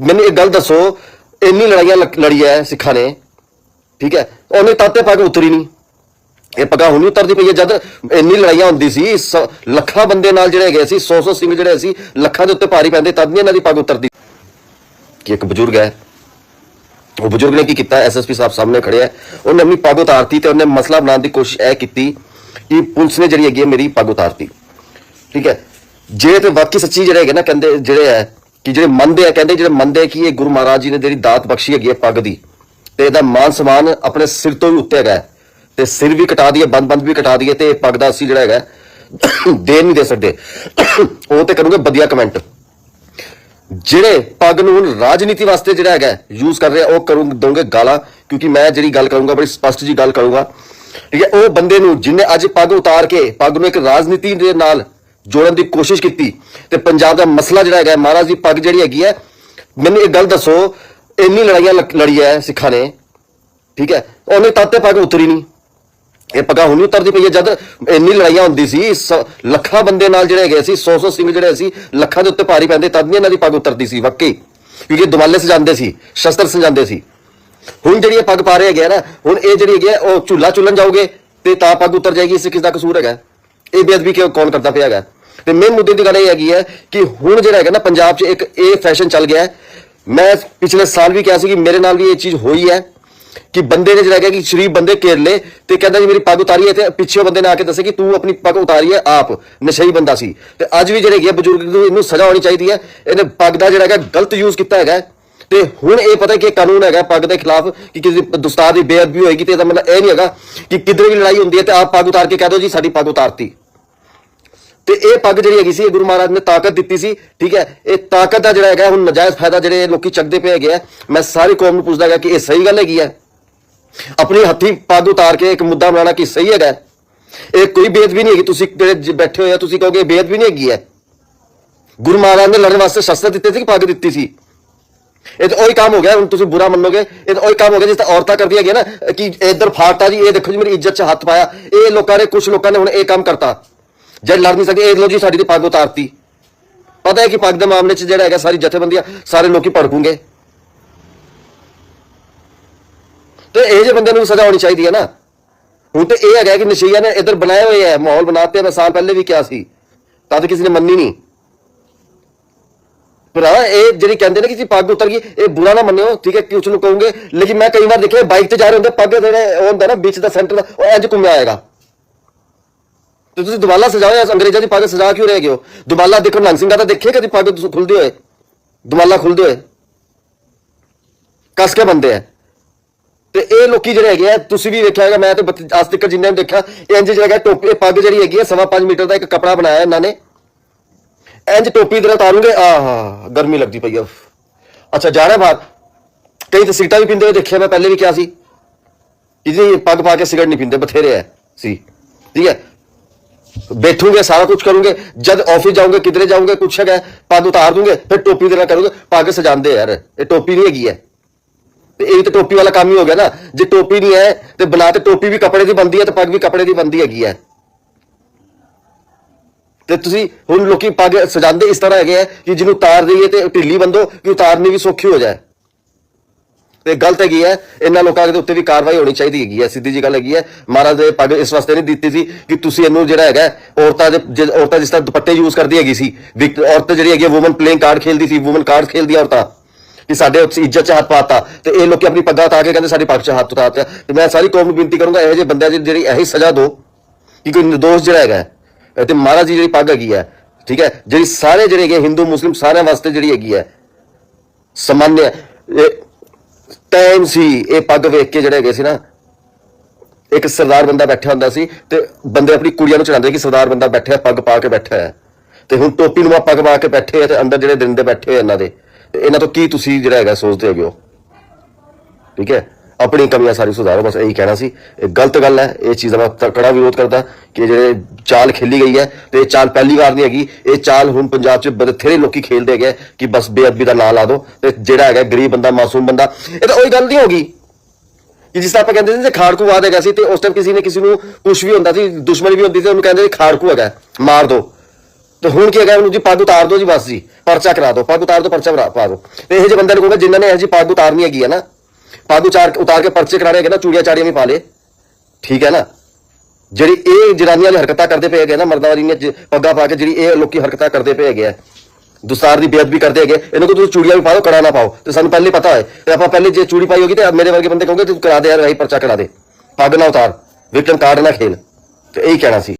ਮੈਨੂੰ ਇਹ ਗੱਲ ਦੱਸੋ, ਇੰਨੀ ਲੜਾਈਆਂ ਲ- ਲੜੀ ਹੈ ਸਿੱਖਾਂ ਨੇ, ਠੀਕ ਹੈ, ਉਹਨੇ ਤਾਤੇ ਪੱਗ ਉਤਰੀ ਨਹੀਂ ਇਹ ਪੱਗਾਂ ਹੁਣ ਨਹੀਂ ਉਤਰਦੀ ਪਈ ਹੈ, ਜਦ ਇੰਨੀ ਲੜਾਈਆਂ ਹੁੰਦੀ ਸੀ, ਸ- ਲੱਖਾਂ ਬੰਦੇ ਨਾਲ ਜਿਹੜੇ ਗਏ ਸੀ 100 100 ਸਿੰਘ ਜਿਹੜੇ ਸੀ, ਲੱਖਾਂ ਦੇ ਉੱਤੇ ਭਾਰੀ ਪੈਂਦੇ, ਤਦ ਨਹੀਂ ਇਹਨਾਂ ਦੀ ਪੱਗ ਉਤਰਦੀ। ਕਿ ਇੱਕ ਬਜ਼ੁਰਗ ਹੈ, ਉਹ ਬਜ਼ੁਰਗ ਨੇ ਕੀ ਕੀਤਾ ਐਸਐਸਪੀ ਸਾਹਿਬ ਸਾਹਮਣੇ ਖੜੇ ਹੈ ਉਹਨੇ ਆਪਣੀ ਪੱਗ ਉਤਾਰਤੀ ਤੇ ਉਹਨੇ ਮਸਲਾ ਬਣਾਉਣ ਦੀ ਕੋਸ਼ਿਸ਼ ਇਹ ਕੀਤੀ ਕਿ ਪੁਲਿਸ ਨੇ ਜਿਹੜੀ ਹੈਗੀ ਹੈ, ਮੇਰੀ ਪੱਗ ਉਤਾਰਤੀ। ਠੀਕ ਹੈ, ਜੇ ਤੇ ਬਾਕੀ ਸੱਚੀ ਜਿਹੜੇ ਹੈਗੇ ਨਾ, ਕਹਿੰਦੇ ਜਿਹੜੇ ਹੈ ਕਿ ਜਿਹੜੇ ਮੰਨਦੇ ਆ, ਕਹਿੰਦੇ ਜਿਹੜੇ ਮੰਨਦੇ ਆ ਕਿ ਇਹ ਗੁਰੂ ਮਹਾਰਾਜ ਜੀ ਨੇ ਜਿਹੜੀ ਦਾਤ ਬਖਸ਼ੀ ਹੈਗੀ ਹੈ ਪੱਗ ਦੀ, ਤੇ ਇਹਦਾ ਮਾਨ ਸਮਾਨ ਆਪਣੇ ਸਿਰ ਤੋਂ ਵੀ ਉੱਤੇ ਹੈਗਾ ਹੈ। ਤੇ ਸਿਰ ਵੀ ਕਟਾ ਦਈਏ ਬੰਦ ਬੰਦ ਵੀ ਕਟਾ ਦਈਏ, ਤੇ ਇਹ ਪੱਗ ਦਾ ਅਸੀਂ ਜਿਹੜਾ ਹੈਗਾ ਦੇ ਨਹੀਂ ਦੇ ਸਕਦੇ ਉਹ ਤੇ ਕਰੂੰਗੇ ਵਧੀਆ ਕਮੈਂਟ ਜਿਹੜੇ ਪੱਗ ਨੂੰ ਹੁਣ ਰਾਜਨੀਤੀ ਵਾਸਤੇ ਜਿਹੜਾ ਹੈਗਾ ਯੂਜ਼ ਕਰ ਰਿਹਾ ਉਹ ਕਰੂੰ ਦੋਗੇ ਗਾਲਾਂ, ਕਿਉਂਕਿ ਮੈਂ ਜਿਹੜੀ ਗੱਲ ਕਰੂੰਗਾ, ਬੜੀ ਸਪਸ਼ਟ ਜੀ ਗੱਲ ਕਰੂੰਗਾ ਠੀਕ ਹੈ, ਉਹ ਬੰਦੇ ਨੂੰ ਜਿਨੇ ਅੱਜ ਪੱਗ ਉਤਾਰ ਕੇ, ਪੱਗ ਨੂੰ ਇੱਕ ਰਾਜਨੀਤੀ ਦੇ ਨਾਲ ਜੋੜਨ ਦੀ ਕੋਸ਼ਿਸ਼ ਕੀਤੀ ਤੇ ਪੰਜਾਬ ਦਾ ਮਸਲਾ ਜਿਹੜਾ ਹੈਗਾ ਮਹਾਰਾਜ ਦੀ ਪੱਗ ਜਿਹੜੀ ਹੈਗੀ ਹੈ ਮੈਨੂੰ ਇਹ ਗੱਲ ਦੱਸੋ ਇੰਨੀ ਲੜਾਈਆਂ ਲ- ਲੜੀ ਹੈ ਸਿੱਖਾਂ ਨੇ ਠੀਕ ਹੈ ਉਹਨੇ ਤਦ ਤਾਤੇ ਪੱਗ ਉਤਰੀ ਨਹੀਂ। ਇਹ ਪੱਗਾਂ ਹੁਣ ਨਹੀਂ ਉਤਰਦੀ ਪਈ ਹੈ ਜਦ ਇੰਨੀ ਲੜਾਈਆਂ ਹੁੰਦੀ ਸੀ ਸ- ਲੱਖਾਂ ਬੰਦੇ ਨਾਲ ਜਿਹੜੇ ਹੈਗੇ ਸੀ 100 100 ਸਿੰਘ ਜਿਹੜੇ ਸੀ ਲੱਖਾਂ ਦੇ ਉੱਤੇ ਭਾਰੀ ਪੈਂਦੇ ਤਦ ਨਹੀਂ ਇਹਨਾਂ ਦੀ ਪੱਗ ਉਤਰਦੀ ਸੀ ਵਾਕਈ। ਕਿਉਂਕਿ ਦੁਮਾਲੇ ਸਜਾਉਂਦੇ ਸੀ ਸ਼ਸਤਰ ਸਜਾਉਂਦੇ ਸੀ। ਹੁਣ ਜਿਹੜੀ ਇਹ ਪੱਗ ਪਾ ਰਹੇ ਹੈਗੇ ਆ ਨਾ ਹੁਣ ਇਹ ਜਿਹੜੀ ਹੈਗੀ ਆ, ਉਹ ਝੂਲਾ ਝੁੱਲਣ ਜਾਓਗੇ ਤੇ ਤਾਂ ਪੱਗ ਉਤਰ ਜਾਏਗੀ ਇਸ ਕਿਸ ਦਾ ਕਸੂਰ ਹੈਗਾ। ਇਹ ਬੇਅਦਬੀ ਕਿਉਂ ਕੌਣ ਕਰਦਾ ਪਿਆ ਹੈਗਾ? ਤੇ ਮੇਨ ਮੁੱਦੇ ਦੀ ਗੱਲ ਇਹ ਹੈਗੀ ਹੈ ਕਿ ਹੁਣ ਜਿਹੜਾ ਹੈਗਾ ਨਾ ਪੰਜਾਬ 'ਚ ਇੱਕ ਇਹ ਫੈਸ਼ਨ ਚੱਲ ਗਿਆ ਹੈ। ਮੈਂ ਪਿਛਲੇ ਸਾਲ ਵੀ ਕਿਹਾ ਸੀ ਕਿ ਮੇਰੇ ਨਾਲ ਵੀ ਇਹ ਚੀਜ਼ ਹੋਈ ਹੈ ਕਿ ਬੰਦੇ ਨੇ ਜਿਹੜਾ ਹੈਗਾ ਕਿ ਸ਼ਰੀਫ ਬੰਦੇ ਘੇਰ ਲਏ ਤੇ ਕਹਿੰਦਾ ਜੀ ਮੇਰੀ ਪੱਗ ਉਤਾਰੀ ਹੈ ਤੇ ਪਿੱਛੇ ਬੰਦੇ ਨੇ ਆ ਕੇ ਦੱਸਿਆ ਕਿ ਤੂੰ ਆਪਣੀ ਪੱਗ ਉਤਾਰੀ ਹੈ ਆਪ, ਨਸ਼ਈ ਬੰਦਾ ਸੀ। ਤੇ ਅੱਜ ਵੀ ਜਿਹੜੇ ਹੈਗੇ ਬਜ਼ੁਰਗ ਨੂੰ ਇਹਨੂੰ ਸਜ਼ਾ ਹੋਣੀ ਚਾਹੀਦੀ ਹੈ, ਇਹਨੇ ਪੱਗ ਦਾ ਜਿਹੜਾ ਹੈਗਾ ਗਲਤ ਯੂਜ਼ ਕੀਤਾ ਹੈਗਾ ਤੇ ਹੁਣ ਇਹ ਪਤਾ ਕਿ ਇਹ ਕਾਨੂੰਨ ਹੈਗਾ ਪੱਗ ਦੇ ਖਿਲਾਫ ਕਿ ਕਿਸੇ ਦੁਸਤਾਰ ਦੀ ਬੇਅਦਬੀ ਹੋਏਗੀ ਤੇ ਇਹਦਾ ਮਤਲਬ ਇਹ ਨਹੀਂ ਹੈਗਾ ਕਿ ਕਿਧਰੇ ਵੀ ਲੜਾਈ ਹੁੰਦੀ ਹੈ ਤੇ ਆਪ ਪੱਗ ਉਤਾਰ ਕੇ ਕਹਿ ਦਿਓ ਜੀ ਸਾਡੀ ਪੱਗ ਉਤਾਰਤੀ। ਤੇ ਇਹ ਪੱਗ ਜਿਹੜੀ ਹੈਗੀ ਸੀ, ਇਹ ਗੁਰੂ ਮਹਾਰਾਜ ਨੇ ਤਾਕਤ ਦਿੱਤੀ ਸੀ, ਠੀਕ ਹੈ? ਇਹ ਤਾਕਤ ਦਾ ਜਿਹੜਾ ਹੈਗਾ, ਹੁਣ ਨਜਾਇਜ਼ ਫਾਇਦਾ ਜਿਹੜੇ ਲੋਕੀ ਚੱਕਦੇ ਪਏ ਹੈਗੇ ਆ, ਮੈਂ ਸਾਰੀ ਕੌਮ ਨੂੰ ਪੁੱਛਦਾ ਹੈਗਾ ਕਿ ਇਹ ਸਹੀ ਗੱਲ ਹੈਗੀ ਹੈ ਆਪਣੀ ਹੱਥੀ ਪੱਗ ਉਤਾਰ ਕੇ ਇੱਕ ਮੁੱਦਾ ਬਣਾਉਣਾ ਕਿ ਸਹੀ ਹੈਗਾ? ਇਹ ਕੋਈ ਬੇਅਦਬੀ ਨਹੀਂ ਹੈਗੀ, ਤੁਸੀਂ ਜਿਹੜੇ ਬੈਠੇ ਹੋਏ ਆ, ਤੁਸੀਂ ਕਹੋਗੇ ਇਹ ਬੇਅਦਬੀ ਨਹੀਂ ਹੈਗੀ ਹੈ। ਗੁਰੂ ਮਹਾਰਾਜ ਨੇ ਲੜਨ ਵਾਸਤੇ ਸ਼ਸਤਰ ਦਿੱਤੇ ਸੀ ਕਿ ਪੱਗ ਦਿੱਤੀ ਸੀ? ਇਹ ਤਾਂ ਉਹੀ ਕੰਮ ਹੋ ਗਿਆ, ਹੁਣ ਤੁਸੀਂ ਬੁਰਾ ਮੰਨੋਗੇ, ਇਹ ਤਾਂ ਉਹੀ ਕੰਮ ਹੋ ਗਿਆ ਜਿਸ ਤਰ੍ਹਾਂ ਔਰਤਾਂ ਕਰਦੀਆਂ ਹੈਗੀਆਂ ਨਾ, ਕਿ ਇੱਧਰ ਫਾੜਤਾ ਜੀ, ਇਹ ਦੇਖੋ ਜੀ, ਮੇਰੀ ਇੱਜ਼ਤ 'ਚ ਹੱਥ ਪਾਇਆ। ਇਹ ਲੋਕਾਂ ਨੇ ਕੁਝ ਲੋਕਾਂ ਨੇ ਹੁਣ ਇਹ ਕੰਮ ਕਰਤਾ। ਜਦ ਲੜ ਨਹੀਂ ਸਕਦੇ, ਇਹ ਲੋ ਜੀ ਸਾਡੀ ਦੀ ਪੱਗ ਉਤਾਰਤੀ। ਪਤਾ ਹੈ ਕਿ ਪੱਗ ਦੇ ਮਾਮਲੇ 'ਚ ਜਿਹੜਾ ਹੈਗਾ ਸਾਰੀ ਜਥੇਬੰਦੀਆਂ, ਸਾਰੇ ਲੋਕੀ ਭੜਕੂਗੇ। ਤੇ ਇਹ ਜੇ ਬੰਦੇ ਨੂੰ ਸਜ਼ਾ ਹੋਣੀ ਚਾਹੀਦੀ ਹੈ ਨਾ। ਹੁਣ ਤੇ ਇਹ ਹੈਗਾ ਕਿ ਨਸ਼ਈਆ ਨੇ ਇੱਧਰ ਬਣਾਏ ਹੋਏ ਹੈ ਮਾਹੌਲ ਬਣਾਤੇ ਮੈਂ ਸਾਲ ਪਹਿਲੇ ਵੀ ਕਿਹਾ ਸੀ। ਤਦ ਕਿਸੇ ਨੇ ਮੰਨੀ ਨਹੀਂ। ਭਰਾ ਇਹ ਜਿਹੜੀ ਕਹਿੰਦੇ ਨੇ ਕਿ ਜੀ ਪੱਗ ਉਤਰ ਗਈ, ਇਹ ਬੁਰਾ ਨਾ ਮੰਨਿਓ, ਠੀਕ ਹੈ, ਕਿ ਉਸ ਨੂੰ ਕਹੋਗੇ। ਲੇਕਿਨ ਮੈਂ ਕਈ ਵਾਰ ਦੇਖਿਆ, ਬਾਈਕ ਤੇ ਜਾ ਰਹੇ ਹੁੰਦੇ, ਪੱਗ ਜਿਹੜੇ ਉਹ ਹੁੰਦਾ ਨਾ, ਵਿੱਚ ਦਾ ਸੈਂਟਰ ਦਾ, ਉਹ ਇੰਜ ਘੁੰਮਿਆ ਆਏਗਾ ਤੇ ਤੁਸੀਂ ਦੁਬਾਲਾ ਸਜਾਓ ਜਾਂ ਅੰਗਰੇਜ਼ਾਂ ਦੀ ਪੱਗ ਸਜਾ ਕਿਉਂ ਰਹੇ ਹੋ? ਦੁਬਾਲਾ ਦੇਖੋ ਨੰਗ ਸਿੰਘਾਂ ਦਾ ਦੇਖੇ ਕਦੀ ਪੱਗ ਤੁਸੀਂ ਖੁੱਲਦੇ ਹੋਏ? ਦੁਬਾਲਾ ਖੁੱਲਦੇ ਹੋਏ? ਕਸ ਕੇ ਬੰਦੇ ਆ। ਤੇ ਇਹ ਲੋਕੀ ਜਿਹੜੇ ਹੈਗੇ ਆ, ਤੁਸੀਂ ਵੀ ਵੇਖਿਆ ਹੈਗਾ ਮੈਂ ਤੇ ਅੱਜ ਤੱਕ ਜਿੰਨੇ ਨੂੰ ਦੇਖਿਆ ਇਹ ਇੰਜ ਜਿਹੜਾ ਹੈਗਾ ਟੋਪੀ, ਇਹ ਪੱਗ ਜਿਹੜੀ ਹੈਗੀ ਹੈ ਸਵਾ ਪੰਜ ਮੀਟਰ ਦਾ ਇੱਕ ਕਪੜਾ ਬਣਾਇਆ ਇਹਨਾਂ ਨੇ। ਇੰਜ ਟੋਪੀ ਦੇ ਨਾਲ ਤਾਰੂਗੇ, ਆਹਾ ਗਰਮੀ ਲੱਗਦੀ ਪਈ ਆ ਅੱਛਾ ਜਾਣਾ ਰਿਹਾ ਬਾਹਰ। ਕਈ ਤਾਂ ਸਿਗਰਟਾਂ ਵੀ ਪੀਂਦੇ ਹੋਏ ਦੇਖਿਆ, ਮੈਂ ਪਹਿਲੇ ਵੀ ਕਿਹਾ ਸੀ। ਕਿ ਜੀ ਪੱਗ ਪਾ ਕੇ ਸਿਗਰਟ ਨਹੀਂ ਪੀਂਦੇ, ਬਥੇਰੇ ਐ ਸੀ। ਠੀਕ ਹੈ? ਬੈਠੂਗੇ, ਸਾਰਾ ਕੁਝ ਕਰੂੰਗੇ, ਜਦ ਆਫਿਸ ਜਾਓਗੇ, ਕਿਧਰੇ ਜਾਓਗੇ, ਕੁਛ ਹੈਗਾ ਪੱਗ ਉਤਾਰ ਦੂੰਗੇ, ਫਿਰ ਟੋਪੀ ਦੇ ਨਾਲ ਕਰੋਗੇ, ਪੱਗ ਸਜਾਉਂਦੇ ਯਾਰ, ਇਹ ਟੋਪੀ ਨਹੀਂ ਹੈਗੀ ਹੈ। ਤੇ ਇਹ ਤਾਂ ਟੋਪੀ ਵਾਲਾ ਕੰਮ ਹੀ ਹੋ ਗਿਆ ਨਾ, ਜੇ ਟੋਪੀ ਨਹੀਂ ਹੈ, ਤੇ ਬਣਾ ਤੇ ਟੋਪੀ ਵੀ ਕੱਪੜੇ ਦੀ ਬੰਦੀ ਹੈ, ਤੇ ਪੱਗ ਵੀ ਕੱਪੜੇ ਦੀ ਬੰਦੀ ਹੈਗੀ ਹੈ। ਤੇ ਤੁਸੀਂ ਹੁਣ ਲੋਕੀ ਪੱਗ ਸਜਾਉਂਦੇ ਇਸ ਤਰ੍ਹਾਂ ਹੈਗੇ ਆ ਕਿ ਜਿਹਨੂੰ ਉਤਾਰ ਦਈਏ ਤੇ ਢਿੱਲੀ ਬੰਦੋ, ਕਿ ਉਤਾਰਨੀ ਵੀ ਸੌਖੀ ਹੋ ਜਾਏ। ਤੇ ਗਲਤ ਹੈਗੀ ਹੈ। ਇਹਨਾਂ ਲੋਕਾਂ ਦੇ ਉੱਤੇ ਵੀ ਕਾਰਵਾਈ ਹੋਣੀ ਚਾਹੀਦੀ ਹੈਗੀ ਹੈ। ਸਿੱਧੀ ਜੀ ਗੱਲ ਹੈਗੀ ਹੈ। ਮਹਾਰਾਜ ਦੇ ਪੱਗ ਇਸ ਵਾਸਤੇ ਨਹੀਂ ਦਿੱਤੀ ਸੀ ਕਿ ਤੁਸੀਂ ਇਹਨੂੰ ਜਿਹੜਾ ਹੈਗਾ ਔਰਤਾਂ ਦੇ ਜੇ ਔਰਤਾਂ ਜਿਸ ਤਰ੍ਹਾਂ ਦੁਪੱਟੇ ਯੂਜ਼ ਕਰਦੀ ਹੈਗੀ ਸੀ। ਵਿਕ- ਔਰਤ ਜਿਹੜੀ ਹੈਗੀ ਔਮਨ ਪਲੇਇੰਗ ਕਾਰਡ ਖੇਲਦੀ ਸੀ ਔਮਨ ਕਾਰਡ ਖੇਲਦੀ ਔਰਤਾਂ। ਕਿ ਸਾਡੇ ਉੱਤੇ ਇੱਜ਼ਤ 'ਚ ਹੱਥ ਪਾਤਾ। ਤੇ ਇਹ ਲੋਕੀ ਆਪਣੀ ਪੱਗਾਂ ਉਤਾਰ ਕੇ ਕਹਿੰਦੇ ਸਾਡੇ ਪੱਗ 'ਚ ਹੱਥ ਉਤਾਰਤਾ ਤੇ ਮੈਂ ਸਾਰੀ ਕੌਮ ਨੂੰ ਬੇਨਤੀ ਕਰੂੰਗਾ ਇਹੋ ਜਿਹੇ ਬੰਦਿਆਂ ਦੀ ਜਿਹੜੀ ਇਹੀ ਸਜ਼ਾ ਦਿਓ ਕਿ ਕੋਈ ਨਿਰਦੋਸ਼ ਜਿਹੜਾ ਹੈਗਾ ਹੈ, ਤੇ ਮਹਾਰਾਜ ਦੀ ਜਿਹੜੀ ਪੱਗ ਹੈਗੀ ਹੈ ਠੀਕ ਹੈ ਜਿਹੜੀ ਸਾਰੇ ਜਿਹੜੇ ਹੈਗੇ ਹਿੰਦੂ ਮੁਸਲਿਮ ਸਾਰਿਆਂ ਵਾਸਤੇ ਜਿਹੜੀ ਹੈਗੀ ਹੈ ਸਮਾਨਯ ਟਾਈਮ ਸੀ, ਇਹ ਪੱਗ ਵੇਖ ਕੇ ਜਿਹੜੇ ਹੈਗੇ ਸੀ ਨਾ, ਇੱਕ ਸਰਦਾਰ ਬੰਦਾ ਬੈਠਾ ਹੁੰਦਾ ਸੀ ਤੇ ਬੰਦੇ ਆਪਣੀ ਕੁੜੀਆਂ ਨੂੰ ਚੜਾਉਂਦੇ ਕਿ ਸਰਦਾਰ ਬੰਦਾ ਬੈਠਿਆ, ਪੱਗ ਪਾ ਕੇ ਬੈਠਾ ਹੈ। ਤੇ ਹੁਣ ਟੋਪੀ ਨੂੰ ਪੱਗ ਪਾ ਕੇ ਬੈਠੇ ਆ ਤੇ ਅੰਦਰ ਜਿਹੜੇ ਦਿਨ ਦੇ ਬੈਠੇ ਹੋਏ ਇਹਨਾਂ ਦੇ। ਇਹਨਾਂ ਤੋਂ ਕੀ ਤੁਸੀਂ ਜਿਹੜਾ ਹੈਗਾ ਸੋਚਦੇ ਹੈਗੇ ਹੋ? ਠੀਕ ਹੈ? ਆਪਣੀ ਕਮੀਆਂ ਸਾਰੀ ਸੁਧਾਰੋ, ਬਸ ਇਹੀ ਕਹਿਣਾ ਸੀ। ਇਹ ਗਲਤ ਗੱਲ ਹੈ, ਇਹ ਚੀਜ਼ ਦਾ ਮੈਂ ਤਕੜਾ ਵਿਰੋਧ ਕਰਦਾ ਕਿ ਜਿਹੜੇ ਚਾਲ ਖੇਲੀ ਗਈ ਹੈ ਤੇ ਇਹ ਚਾਲ ਪਹਿਲੀ ਵਾਰ ਨਹੀਂ ਹੈਗੀ, ਇਹ ਚਾਲ ਹੁਣ ਪੰਜਾਬ 'ਚ ਬਥੇਰੇ ਲੋਕੀ ਖੇਲਦੇ ਹੈਗੇ ਕਿ ਬਸ ਬੇਅਦਬੀ ਦਾ ਨਾਂ ਲਾ ਦਿਓ ਤੇ ਜਿਹੜਾ ਹੈਗਾ ਗਰੀਬ ਬੰਦਾ, ਮਾਸੂਮ ਬੰਦਾ, ਇਹ ਤਾਂ ਉਹੀ ਗੱਲ ਨਹੀਂ ਹੋਗੀ ਕਿ ਜਿਸ ਤਰ੍ਹਾਂ ਆਪਾਂ ਕਹਿੰਦੇ ਸੀ ਜੇ ਖਾੜਕੂ ਵਾਦ ਹੈਗਾ ਸੀ ਤੇ ਉਸ ਟਾਈਮ ਕਿਸੇ ਨੇ ਕਿਸੇ ਨੂੰ ਕੁਝ ਵੀ ਹੁੰਦਾ ਸੀ, ਦੁਸ਼ਮਣੀ ਵੀ ਹੁੰਦੀ ਸੀ, ਉਹਨੂੰ ਕਹਿੰਦੇ ਸੀ ਖਾੜਕੂ ਹੈਗਾ, ਮਾਰ ਦੋ। ਤੇ ਹੁਣ ਕੀ ਹੈਗਾ, ਉਹਨੂੰ ਜੀ ਪੱਗ ਉਤਾਰ ਦਿਓ ਜੀ ਬਸ ਜੀ, ਪਰਚਾ ਕਰਾ ਦਿਓ ਪੱਗ ਉਤਾਰ ਦਿਓ ਪਰਚਾ ਭਰਾ- ਪਾ ਦਿਓ ਤੇ ਇਹ ਜਿਹੇ ਬੰਦੇ ਨੂੰ ਕਹੂੰਗਾ ਜਿਨ੍ਹਾਂ ਨੇ ਇਹ ਜੀ ਪੱਗ ਉਤਾਰਨੀ ਹੈਗੀ ਹੈ ਨਾ ਪੱਗ ਉਤਾਰ ਉਤਾਰ ਕੇ ਪਰਚੇ ਕਰਾਣੇ ਹੈਗੇ ਨਾ ਚੂੜੀਆਂ ਚਾੜੀਆਂ ਵੀ ਪਾ ਲੇ। ਠੀਕ ਹੈ ਨਾ? ਜਿਹੜੀ ਇਹ ਜਨਾਨੀਆਂ ਵਾਲੀ ਹਰਕਤਾਂ ਕਰਦੇ ਪਏ ਹੈਗੇ ਨਾ ਮਰਦਾਵਾਰੀ ਨੇ ਜ- ਪੱਗਾਂ ਪਾ ਕੇ ਜਿਹੜੀ ਇਹ ਲੋਕੀ ਹਰਕਤਾਂ ਕਰਦੇ ਪਏ ਹੈਗੇ ਆ। ਦੁਸਾਰ ਦੀ ਬੇਅਦਬੀ ਕਰਦੇ ਹੈਗੇ ਇਹਨਾਂ ਕੋ ਤੁਸੀਂ ਚੂੜੀਆਂ ਵੀ ਪਾ ਪਾਓ ਕੜਾ ਨਾ ਪਾਓ। ਤੇ ਸਾਨੂੰ ਪਹਿਲੇ ਪਤਾ ਹੈ। ਤੇ ਆਪਾਂ ਪਹਿਲੇ ਜੇ ਚੂੜੀ ਪਾਈ ਹੋਗੀ ਤੇ ਮੇਰੇ ਵਰਗੇ ਬੰਦੇ ਕਹੋਗੇ, ਤੂੰ ਕਰਾ ਦੇ ਯਾਰ ਭਾਈ ਪਰਚਾ ਕਰਾ ਦੇ। ਪੱਗ ਨਾ ਉਤਾਰ। ਵਿਕਟਮ ਕਾਰਡ ਨਾ ਖੇਲ। ਤੇ ਇਹੀ ਕਹਿਣਾ ਸੀ।